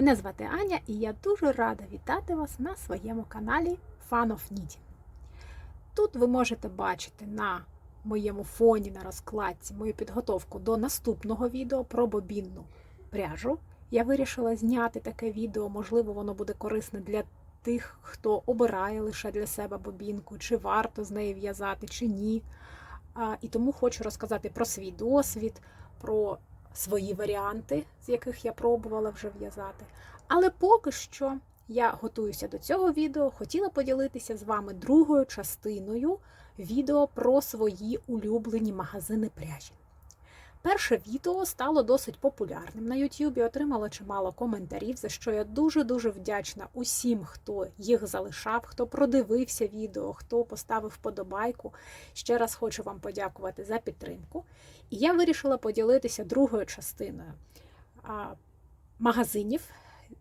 Мене звати Аня і я дуже рада вітати вас на своєму каналі Fun of Knitting. Тут ви можете бачити на моєму фоні на розкладці мою підготовку до наступного відео про бобінну пряжу. Я вирішила зняти таке відео, можливо, воно буде корисне для тих, хто обирає лише для себе бобінку, чи варто з неї в'язати, чи ні. І тому хочу розказати про свій досвід, про свої варіанти, з яких я пробувала вже в'язати. Але поки що я готуюся до цього відео, хотіла поділитися з вами другою частиною відео про свої улюблені магазини пряжі. Перше відео стало досить популярним на YouTube, отримало чимало коментарів, за що я дуже-дуже вдячна усім, хто їх залишав, хто продивився відео, хто поставив вподобайку. Ще раз хочу вам подякувати за підтримку. І я вирішила поділитися другою частиною магазинів,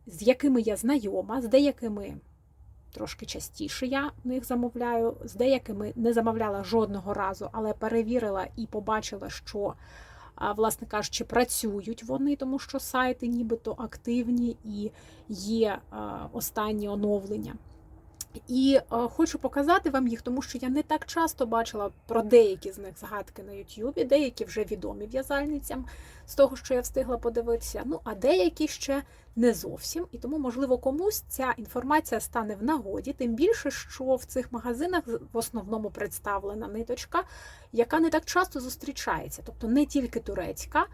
з якими я знайома, з деякими трошки частіше я в них замовляю, з деякими не замовляла жодного разу, але перевірила і побачила, що власне кажучи, працюють вони, тому що сайти нібито активні і є останні оновлення. І хочу показати вам їх, тому що я не так часто бачила про деякі з них згадки на Ютубі, деякі вже відомі в'язальницям з того, що я встигла подивитися. Ну, а деякі ще не зовсім. І тому, можливо, комусь ця інформація стане в нагоді, тим більше, що в цих магазинах в основному представлена ниточка, яка не так часто зустрічається, тобто не тільки турецька,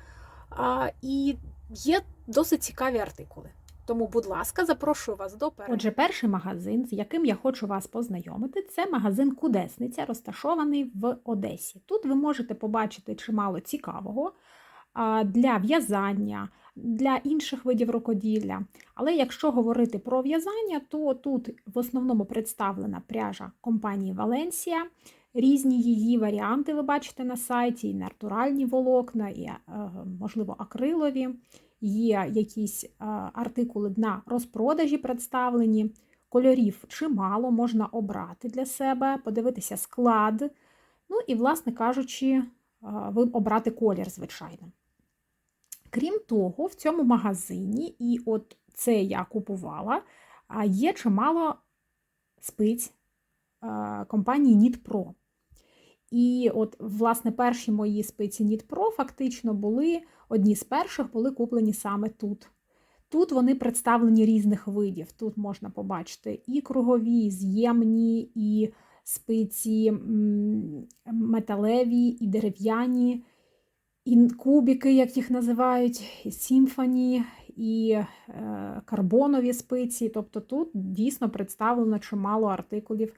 і є досить цікаві артикули. Тому, будь ласка, запрошую вас до перегляду. Отже, перший магазин, з яким я хочу вас познайомити, це магазин Кудесниця, розташований в Одесі. Тут ви можете побачити чимало цікавого для в'язання, для інших видів рукоділля. Але якщо говорити про в'язання, то тут в основному представлена пряжа компанії Валенсія. Різні її варіанти ви бачите на сайті, і натуральні волокна, і, е, можливо, акрилові є якісь е, артикули на розпродажі представлені, кольорів чимало можна обрати для себе, подивитися склад. Ну і, власне кажучи, е, ви обрати колір, звичайно. Крім того, в цьому магазині, і от це я купувала, є чимало спиць е, компанії Knit І от, власне, перші мої спиці Pro фактично були одні з перших були куплені саме тут. Тут вони представлені різних видів. Тут можна побачити і кругові, і з'ємні, і спиці металеві, і дерев'яні, і кубики, як їх називають, і сімфоні, і е, карбонові спиці. Тобто тут дійсно представлено чимало артикулів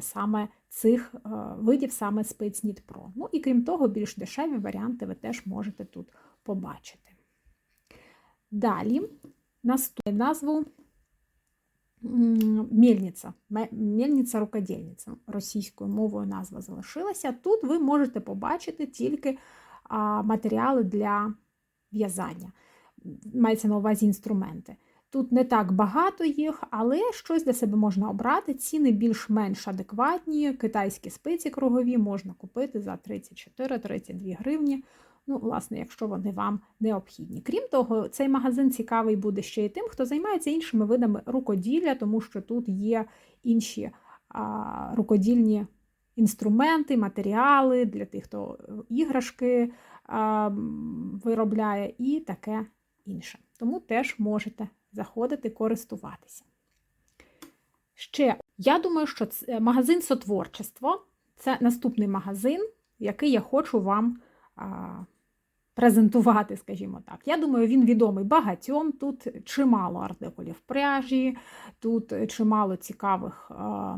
саме цих е, видів, саме спиць Pro. Ну і крім того, більш дешеві варіанти ви теж можете тут побачити. Далі наступне назву мельниця, мельниця рукодільниця. Російською мовою назва залишилася. Тут ви можете побачити тільки матеріали для в'язання. Мається на увазі інструменти. Тут не так багато їх, але щось для себе можна обрати. Ціни більш-менш адекватні. Китайські спиці кругові можна купити за 34-32 гривні. Ну, власне, якщо вони вам необхідні. Крім того, цей магазин цікавий буде ще й тим, хто займається іншими видами рукоділля, тому що тут є інші а, рукодільні інструменти, матеріали для тих, хто е, іграшки а, виробляє, і таке інше. Тому теж можете заходити, користуватися. Ще, я думаю, що це магазин сотворчество це наступний магазин, який я хочу вам презентувати, скажімо так. Я думаю, він відомий багатьом. Тут чимало артикулів пряжі, тут чимало цікавих а,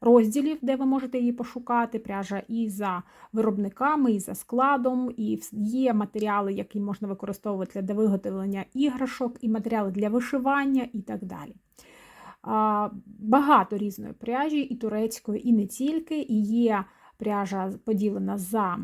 розділів, де ви можете її пошукати. Пряжа і за виробниками, і за складом, і є матеріали, які можна використовувати для виготовлення іграшок, і матеріали для вишивання, і так далі. Багато різної пряжі, і турецької, і не тільки. І є пряжа поділена за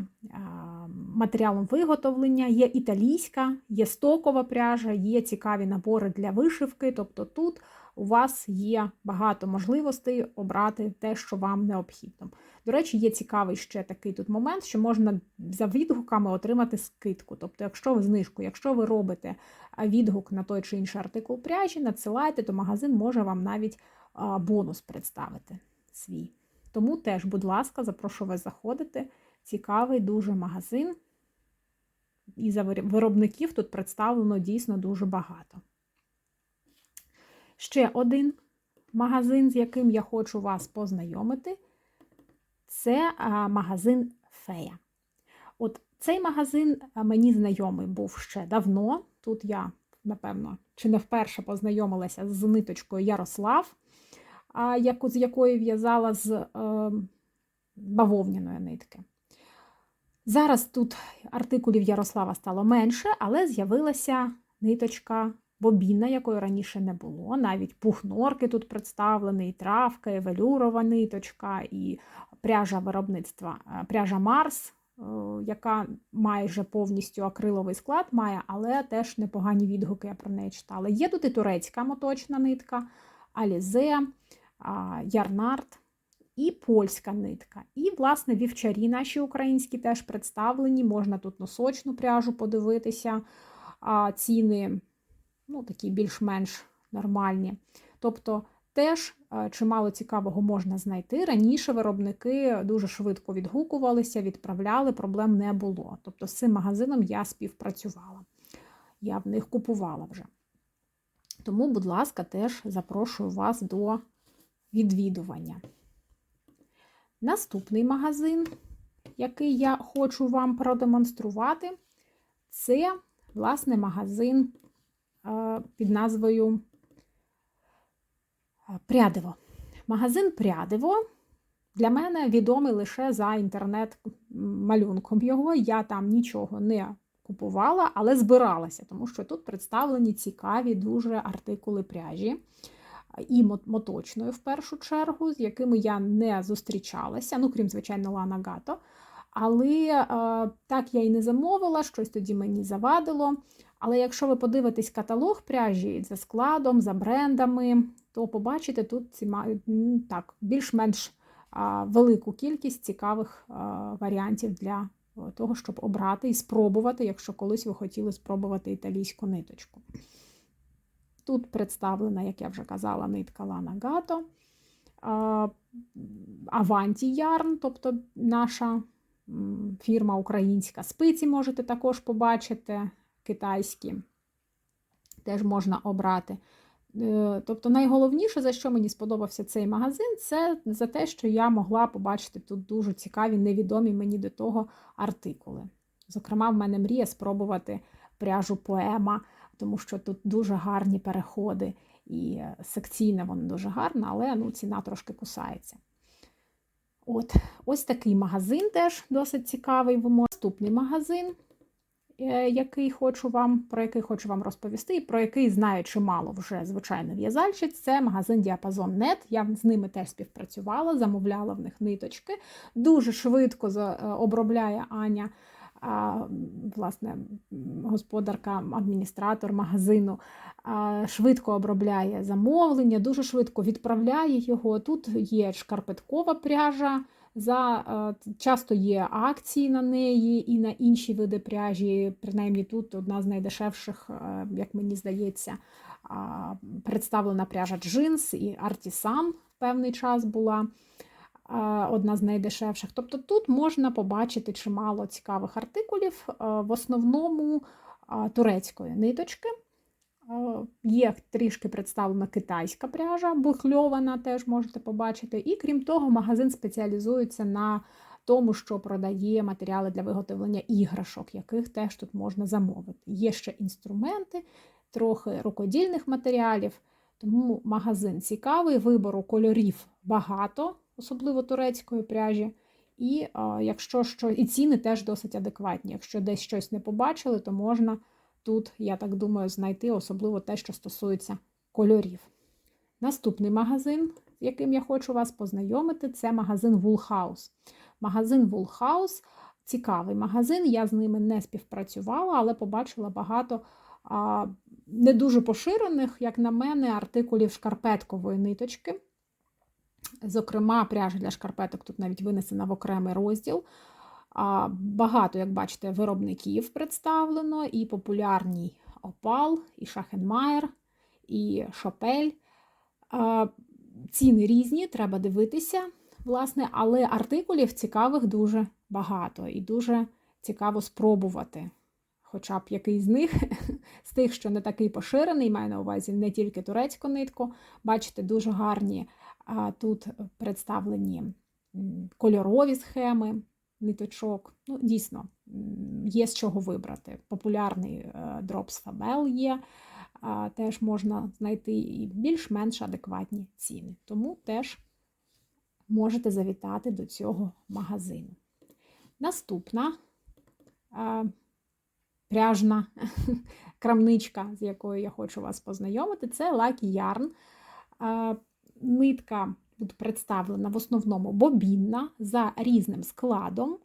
матеріалом виготовлення, є італійська, є стокова пряжа, є цікаві набори для вишивки. Тобто тут у вас є багато можливостей обрати те, що вам необхідно. До речі, є цікавий ще такий тут момент, що можна за відгуками отримати скидку. Тобто, якщо ви знижку, якщо ви робите відгук на той чи інший артикул пряжі, надсилайте, то магазин може вам навіть бонус представити свій. Тому теж, будь ласка, запрошую вас заходити. Цікавий дуже магазин. І за виробників тут представлено дійсно дуже багато. Ще один магазин, з яким я хочу вас познайомити, це магазин Фея. От цей магазин мені знайомий був ще давно. Тут я, напевно, чи не вперше познайомилася з ниточкою Ярослав, яку, з якої в'язала з е, бавовняної нитки. Зараз тут артикулів Ярослава стало менше, але з'явилася ниточка бобіна, якої раніше не було. Навіть пухнорки тут представлені, і травка, і велюрова ниточка, і пряжа виробництва, е, пряжа Марс, е, яка майже повністю акриловий склад має, але теж непогані відгуки я про неї читала. Є тут і турецька моточна нитка, Алізе, Ярнард і польська нитка. І, власне, вівчарі наші українські теж представлені. Можна тут носочну пряжу подивитися, а ціни ну, такі більш-менш нормальні. Тобто теж чимало цікавого можна знайти. Раніше виробники дуже швидко відгукувалися, відправляли, проблем не було. Тобто з цим магазином я співпрацювала. Я в них купувала вже. Тому, будь ласка, теж запрошую вас до відвідування. Наступний магазин, який я хочу вам продемонструвати, це, власне, магазин е, під назвою е, Прядиво. Магазин Прядиво для мене відомий лише за інтернет-малюнком його. Я там нічого не купувала, але збиралася, тому що тут представлені цікаві дуже артикули пряжі і моточною в першу чергу, з якими я не зустрічалася, ну, крім, звичайно, Лана Гато. Але е, так я і не замовила, щось тоді мені завадило. Але якщо ви подивитесь каталог пряжі за складом, за брендами, то побачите тут ці так, більш-менш велику кількість цікавих варіантів для того, щоб обрати і спробувати, якщо колись ви хотіли спробувати італійську ниточку. Тут представлена, як я вже казала, нитка Лана Гато, Аванті Ярн, тобто наша фірма українська спиці можете також побачити, китайські, теж можна обрати. Е, тобто, найголовніше, за що мені сподобався цей магазин, це за те, що я могла побачити тут дуже цікаві, невідомі мені до того артикули. Зокрема, в мене мрія спробувати пряжу поема тому що тут дуже гарні переходи, і е, секційне воно дуже гарне, але ну, ціна трошки кусається. От, Ось такий магазин теж досить цікавий. Наступний магазин, е, який хочу вам, про який хочу вам розповісти, і про який знаю чимало вже, звичайно, в'язальщиць, це магазин Діапазон.нет. Я з ними теж співпрацювала, замовляла в них ниточки. Дуже швидко е, обробляє Аня власне, господарка, адміністратор магазину швидко обробляє замовлення, дуже швидко відправляє його. Тут є шкарпеткова пряжа. За часто є акції на неї і на інші види пряжі. Принаймні тут одна з найдешевших, як мені здається, представлена пряжа джинс і Артісан певний час була одна з найдешевших. Тобто тут можна побачити чимало цікавих артикулів, в основному турецької ниточки. Є трішки представлена китайська пряжа, бухльована, теж можете побачити. І крім того, магазин спеціалізується на тому, що продає матеріали для виготовлення іграшок, яких теж тут можна замовити. Є ще інструменти, трохи рукодільних матеріалів, тому магазин цікавий, вибору кольорів багато особливо турецької пряжі. І якщо що, і ціни теж досить адекватні. Якщо десь щось не побачили, то можна тут, я так думаю, знайти особливо те, що стосується кольорів. Наступний магазин, яким я хочу вас познайомити, це магазин Woolhouse. Магазин Woolhouse цікавий магазин, я з ними не співпрацювала, але побачила багато а, не дуже поширених, як на мене, артикулів шкарпеткової ниточки. Зокрема, пряжа для шкарпеток тут навіть винесена в окремий розділ. Багато, як бачите, виробників представлено, і популярні Опал, і Шахенмайер, і Шопель. Ціни різні, треба дивитися, власне, але артикулів цікавих дуже багато і дуже цікаво спробувати. Хоча б який з них, з тих, що не такий поширений, маю на увазі не тільки турецьку нитку. Бачите, дуже гарні тут представлені кольорові схеми ниточок. Ну, Дійсно, є з чого вибрати. Популярний Drops Fabel є, теж можна знайти і більш-менш адекватні ціни. Тому теж можете завітати до цього магазину. Наступна пряжна крамничка, з якою я хочу вас познайомити, це Lucky Yarn. Нитка тут представлена в основному бобінна за різним складом.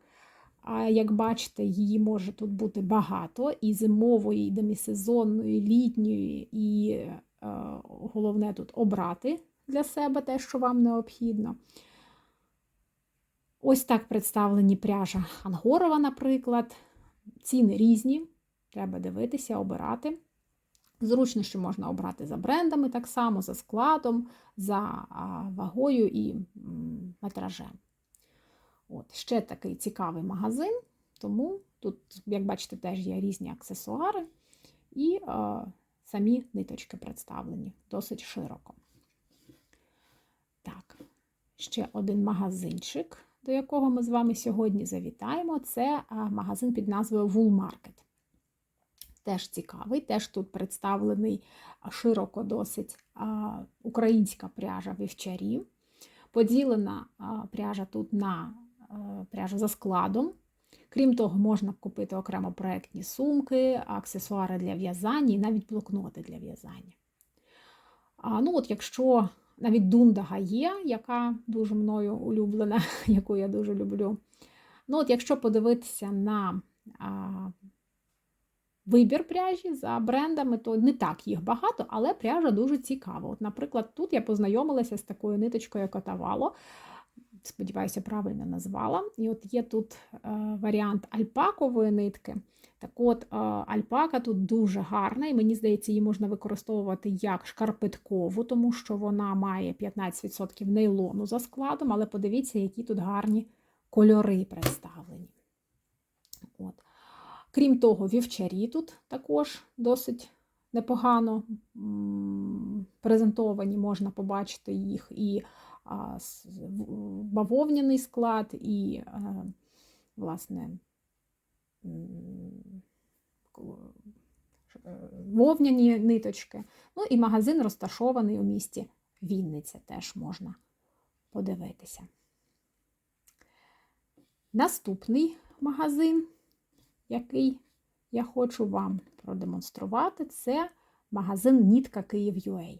А Як бачите, її може тут бути багато і зимової, і демісезонної, і літньої, і е, головне тут обрати для себе те, що вам необхідно. Ось так представлені пряжа Ангорова, наприклад. Ціни різні, треба дивитися, обирати. Зручно, що можна обрати за брендами, так само, за складом, за вагою і метражем. От, Ще такий цікавий магазин, тому тут, як бачите, теж є різні аксесуари і е, самі ниточки представлені досить широко. Так, ще один магазинчик до якого ми з вами сьогодні завітаємо, це магазин під назвою Wool Market. Теж цікавий, теж тут представлений широко досить українська пряжа вівчарів. Поділена пряжа тут на пряжу за складом. Крім того, можна купити окремо проєктні сумки, аксесуари для в'язання і навіть блокноти для в'язання. Ну от Якщо навіть дундага є, яка дуже мною улюблена, яку я дуже люблю. Ну, от Якщо подивитися на а, вибір пряжі за брендами, то не так їх багато, але пряжа дуже цікава. От, Наприклад, тут я познайомилася з такою ниточкою, як отавало. Сподіваюся, правильно назвала. І от є тут е, варіант альпакової нитки. Так от, е, альпака тут дуже гарна, і мені здається, її можна використовувати як шкарпеткову, тому що вона має 15% нейлону за складом, але подивіться, які тут гарні кольори представлені. От. Крім того, вівчарі тут також досить непогано презентовані, можна побачити їх і бавовняний склад, і, е, власне, вовняні ниточки. Ну і магазин розташований у місті Вінниця, теж можна подивитися. Наступний магазин, який я хочу вам продемонструвати, це магазин Нітка Київ.UA.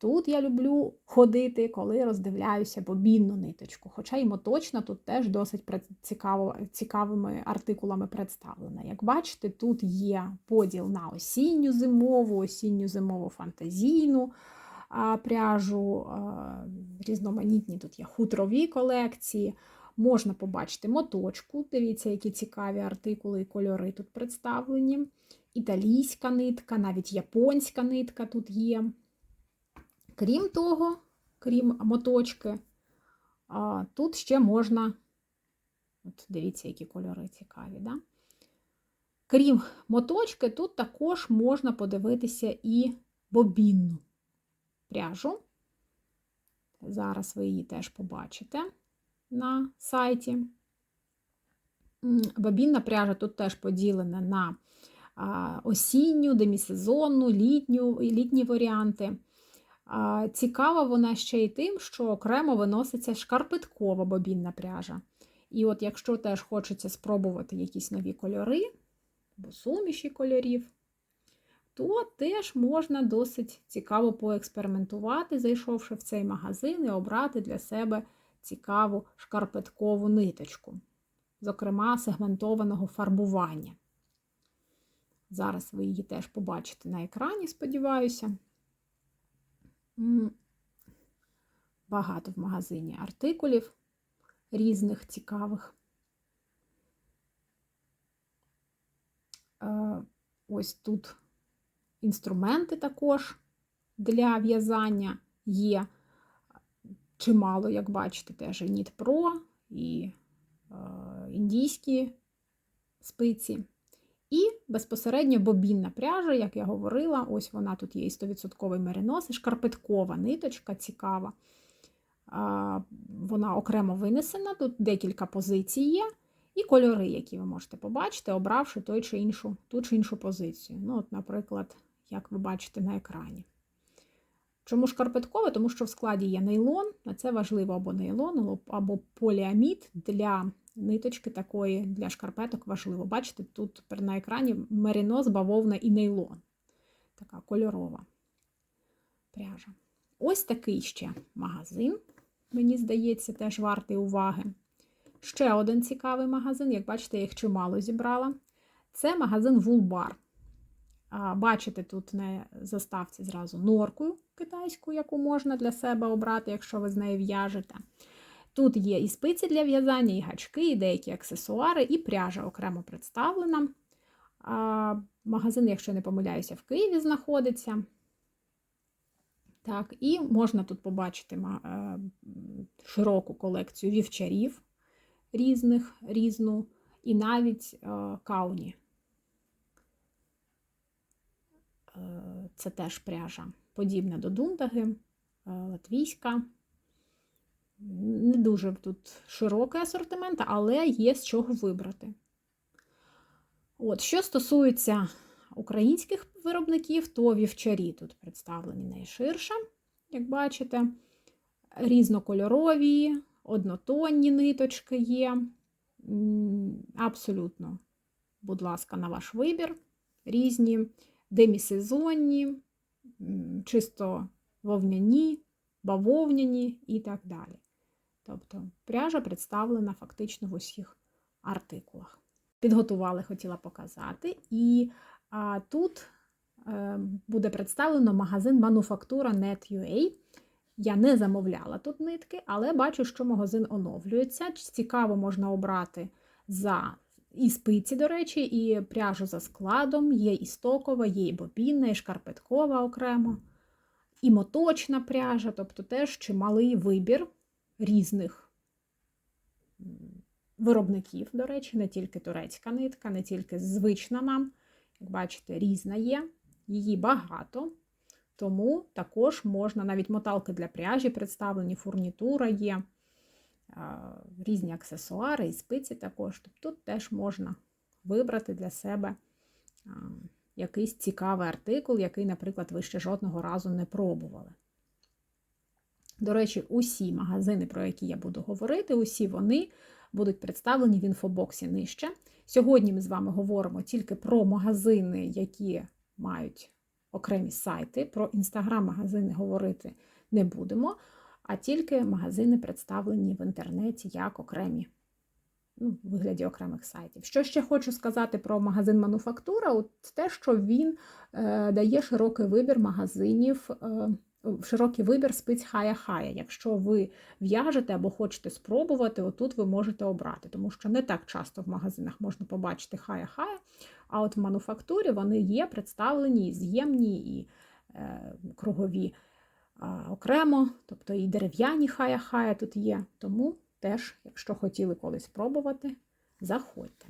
Тут я люблю ходити, коли роздивляюся бобінну ниточку. Хоча і моточна тут теж досить цікаво, цікавими артикулами представлена. Як бачите, тут є поділ на осінню зимову, осінню зимову фантазійну пряжу, різноманітні тут є хутрові колекції. Можна побачити моточку, дивіться, які цікаві артикули і кольори тут представлені. Італійська нитка, навіть японська нитка тут є. Крім того, крім моточки, тут ще можна, от дивіться, які кольори цікаві, да? крім моточки, тут також можна подивитися і бобінну пряжу. Зараз ви її теж побачите на сайті. Бобінна пряжа тут теж поділена на осінню, демісезонну, літню, літні варіанти. Цікава вона ще й тим, що окремо виноситься шкарпеткова бобінна пряжа. І от якщо теж хочеться спробувати якісь нові кольори, або суміші кольорів, то теж можна досить цікаво поекспериментувати, зайшовши в цей магазин і обрати для себе цікаву шкарпеткову ниточку, зокрема, сегментованого фарбування. Зараз ви її теж побачите на екрані, сподіваюся. Багато в магазині артикулів різних цікавих. Е, Ось тут інструменти також для в'язання є чимало, як бачите, теж і Knit і е, індійські спиці. І безпосередньо бобінна пряжа, як я говорила, ось вона тут є і 100% меринос, і шкарпеткова ниточка цікава. Вона окремо винесена, тут декілька позицій є, і кольори, які ви можете побачити, обравши той чи іншу, ту чи іншу позицію. Ну, от, Наприклад, як ви бачите на екрані. Чому шкарпеткове? Тому що в складі є нейлон, а це важливо або нейлон, або поліамід для ниточки такої, для шкарпеток важливо. Бачите, тут на екрані меринос, бавовна і нейлон. Така кольорова пряжа. Ось такий ще магазин, мені здається, теж вартий уваги. Ще один цікавий магазин, як бачите, я їх чимало зібрала. Це магазин Вулбар. Бачите, тут на заставці зразу норку китайську, яку можна для себе обрати, якщо ви з нею в'яжете. Тут є і спиці для в'язання, і гачки, і деякі аксесуари, і пряжа окремо представлена. Магазин, якщо не помиляюся, в Києві знаходиться. Так, І можна тут побачити е, широку колекцію вівчарів різних, різну, і навіть е, кауні. Е, це теж пряжа, подібна до дундаги, латвійська. Не дуже тут широкий асортимент, але є з чого вибрати. От, Що стосується українських виробників, то вівчарі тут представлені найширше, як бачите, різнокольорові, однотонні ниточки є. Абсолютно, будь ласка, на ваш вибір. Різні демісезонні, чисто вовняні, бавовняні і так далі. Тобто пряжа представлена фактично в усіх артикулах. Підготували, хотіла показати. І а, тут е, буде представлено магазин Мануфактура Net.ua. Я не замовляла тут нитки, але бачу, що магазин оновлюється. Цікаво можна обрати за і спиці, до речі, і пряжу за складом, є і стокова, є і бобінна, і шкарпеткова окремо, і моточна пряжа, тобто теж чималий вибір різних виробників, до речі, не тільки турецька нитка, не тільки звична нам, як бачите, різна є, її багато. Тому також можна навіть моталки для пряжі представлені, фурнітура є, різні аксесуари і спиці також. Тобто тут теж можна вибрати для себе якийсь цікавий артикул, який, наприклад, ви ще жодного разу не пробували. До речі, усі магазини, про які я буду говорити, усі вони будуть представлені в інфобоксі нижче. Сьогодні ми з вами говоримо тільки про магазини, які мають окремі сайти. Про інстаграм-магазини говорити не будемо, а тільки магазини представлені в інтернеті як окремі, ну, в вигляді окремих сайтів. Що ще хочу сказати про магазин Мануфактура, от те, що він е, дає широкий вибір магазинів. Е, широкий вибір спиць хая-хая. Якщо ви в'яжете або хочете спробувати, отут ви можете обрати, тому що не так часто в магазинах можна побачити хая-хая, а от в мануфактурі вони є представлені, і з'ємні, і е, кругові окремо, тобто і дерев'яні хая-хая тут є. Тому теж, якщо хотіли колись спробувати, заходьте.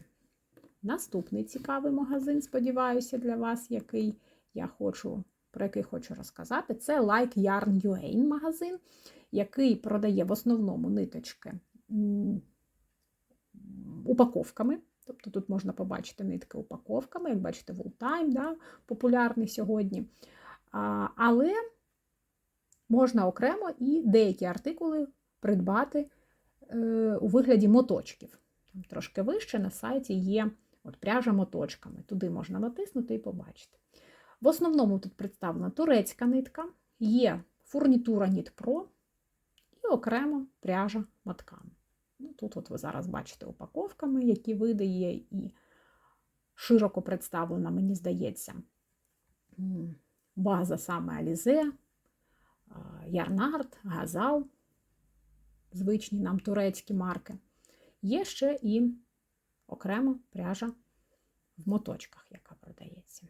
Наступний цікавий магазин, сподіваюся, для вас, який я хочу про який хочу розказати, це Like Yarn UA магазин, який продає в основному ниточки упаковками. Тобто тут можна побачити нитки упаковками, як бачите, Wooltime, да, популярний сьогодні. А, Але можна окремо і деякі артикули придбати е, у вигляді моточків. Трошки вище на сайті є от пряжа моточками. Туди можна натиснути і побачити. В основному тут представлена турецька нитка, є фурнітура Pro і окремо пряжа матками. Ну, Тут от ви зараз бачите упаковками, які види є, і широко представлена, мені здається, база саме Алізе, Ярнард, Газал, звичні нам турецькі марки. Є ще і окремо пряжа в моточках, яка продається.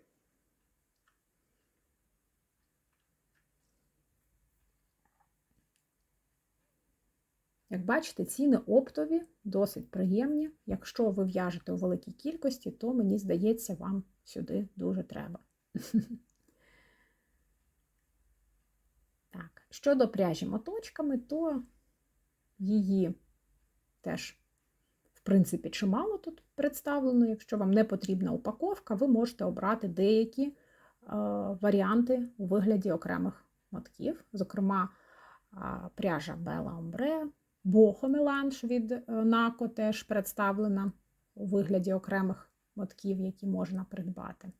Як бачите, ціни оптові, досить приємні. Якщо ви в'яжете у великій кількості, то мені здається, вам сюди дуже треба. Так, щодо пряжі моточками, то її теж, в принципі, чимало тут представлено. Якщо вам не потрібна упаковка, ви можете обрати деякі е, варіанти у вигляді окремих мотків, зокрема, е, пряжа Bella Ombre, Бохомеланж від е, Нако теж представлена у вигляді окремих мотків, які можна придбати.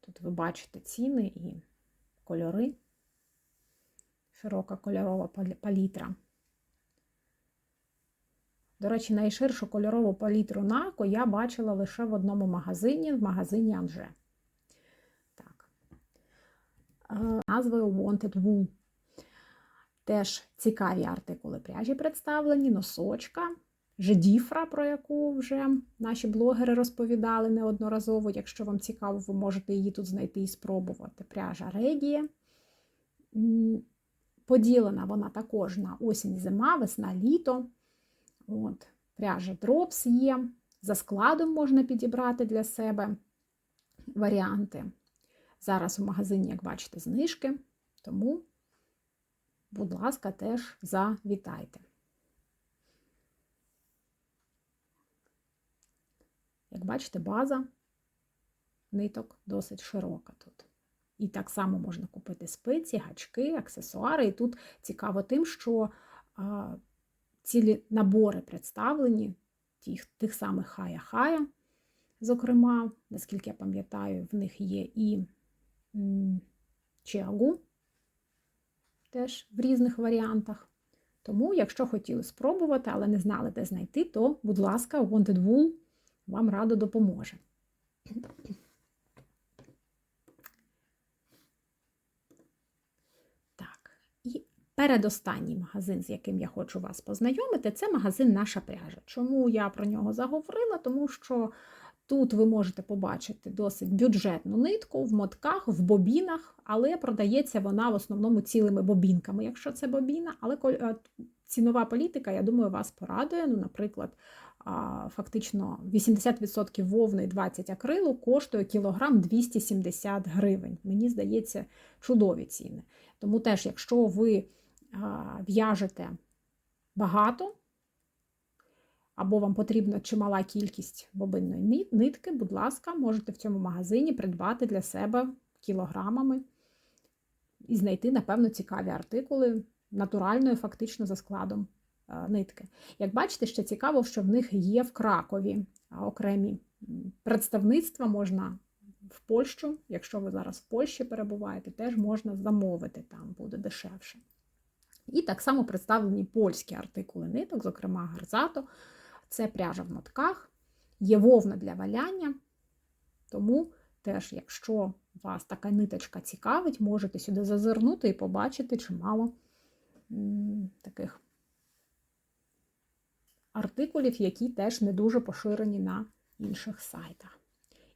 Тут ви бачите ціни і кольори, широка кольорова палітра. До речі, найширшу кольорову палітру Нако я бачила лише в одному магазині, в магазині Анже. Так. Е, назвою Wanted Wool. Теж цікаві артикули пряжі представлені, носочка, жидіфра, про яку вже наші блогери розповідали неодноразово. Якщо вам цікаво, ви можете її тут знайти і спробувати. Пряжа Регія. Поділена вона також на осінь, зима, весна, літо. От, Пряжа дропс є. За складом можна підібрати для себе варіанти. Зараз у магазині, як бачите, знижки, тому будь ласка, теж завітайте. Як бачите, база ниток досить широка тут. І так само можна купити спиці, гачки, аксесуари. І тут цікаво тим, що а, цілі набори представлені тих, тих самих хая-хая. Зокрема, наскільки я пам'ятаю, в них є і чиагу, теж в різних варіантах. Тому, якщо хотіли спробувати, але не знали, де знайти, то, будь ласка, Wanted Wool вам радо допоможе. Так, і передостанній магазин, з яким я хочу вас познайомити, це магазин Наша пряжа. Чому я про нього заговорила? Тому що Тут ви можете побачити досить бюджетну нитку в мотках, в бобінах, але продається вона в основному цілими бобінками, якщо це бобіна. Але е, цінова політика, я думаю, вас порадує. Ну, Наприклад, фактично 80% вовни і 20 акрилу коштує кілограм 270 гривень. Мені здається, чудові ціни. Тому теж, якщо ви в'яжете багато, або вам потрібна чимала кількість бобинної нитки, будь ласка, можете в цьому магазині придбати для себе кілограмами і знайти, напевно, цікаві артикули натуральної, фактично, за складом е, нитки. Як бачите, ще цікаво, що в них є в Кракові окремі представництва можна. В Польщу, якщо ви зараз в Польщі перебуваєте, теж можна замовити, там буде дешевше. І так само представлені польські артикули ниток, зокрема гарзато, це пряжа в мотках, є вовна для валяння, тому теж, якщо вас така ниточка цікавить, можете сюди зазирнути і побачити чимало таких артикулів, які теж не дуже поширені на інших сайтах.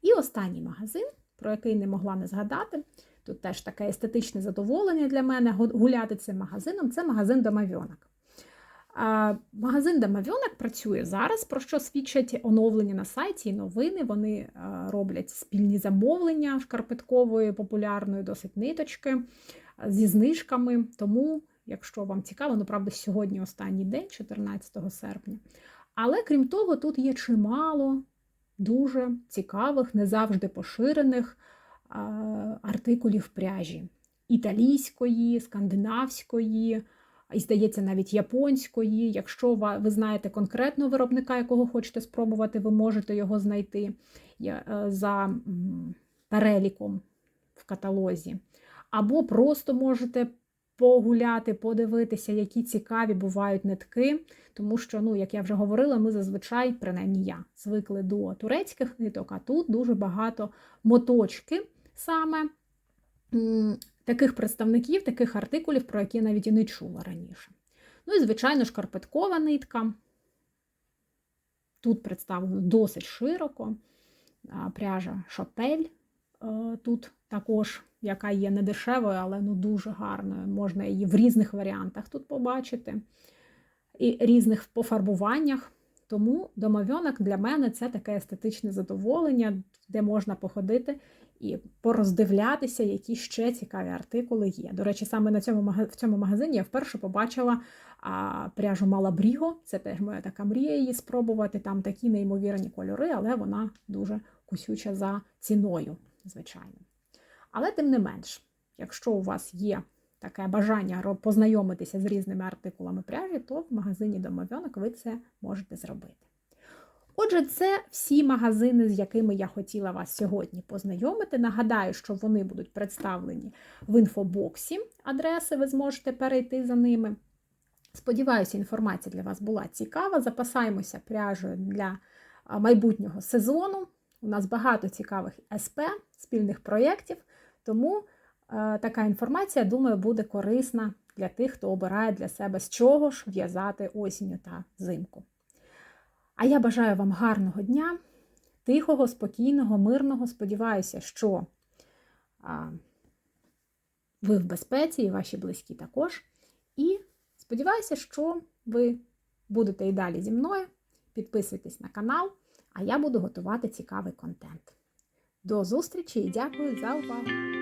І останній магазин, про який не могла не згадати, тут теж таке естетичне задоволення для мене гуляти цим магазином це магазин Домовьонок. Магазин Дамавьонок працює зараз, про що свідчать оновлення на сайті і новини. Вони роблять спільні замовлення шкарпеткової, популярної, досить ниточки зі знижками. Тому, якщо вам цікаво, ну правда, сьогодні останній день, 14 серпня. Але крім того, тут є чимало дуже цікавих, не завжди поширених артикулів пряжі італійської, скандинавської і здається, навіть японської. Якщо ви знаєте конкретно виробника, якого хочете спробувати, ви можете його знайти е, за переліком в каталозі. Або просто можете погуляти, подивитися, які цікаві бувають нитки. Тому що, ну, як я вже говорила, ми зазвичай, принаймні я, звикли до турецьких ниток, а тут дуже багато моточки саме таких представників, таких артикулів, про які я навіть і не чула раніше. Ну і, звичайно, шкарпеткова нитка. Тут представлено досить широко. Пряжа шапель е, тут також, яка є не дешевою, але ну дуже гарною. Можна її в різних варіантах тут побачити, і різних пофарбуваннях. Тому домов'янок для мене це таке естетичне задоволення, де можна походити і пороздивлятися, які ще цікаві артикули є. До речі, саме на цьому в цьому магазині я вперше побачила а, пряжу Малабріго. Це теж моя така мрія її спробувати. Там такі неймовірні кольори, але вона дуже кусюча за ціною, звичайно. Але тим не менш, якщо у вас є таке бажання познайомитися з різними артикулами пряжі, то в магазині домов'янок ви це можете зробити. Отже, це всі магазини, з якими я хотіла вас сьогодні познайомити. Нагадаю, що вони будуть представлені в інфобоксі. Адреси ви зможете перейти за ними. Сподіваюся, інформація для вас була цікава. Запасаємося пряжею для майбутнього сезону. У нас багато цікавих СП, спільних проєктів, тому е, така інформація, думаю, буде корисна для тих, хто обирає для себе з чого ж в'язати осінню та зимку. А я бажаю вам гарного дня, тихого, спокійного, мирного. Сподіваюся, що ви в безпеці і ваші близькі також. І сподіваюся, що ви будете і далі зі мною. Підписуйтесь на канал, а я буду готувати цікавий контент. До зустрічі і дякую за увагу!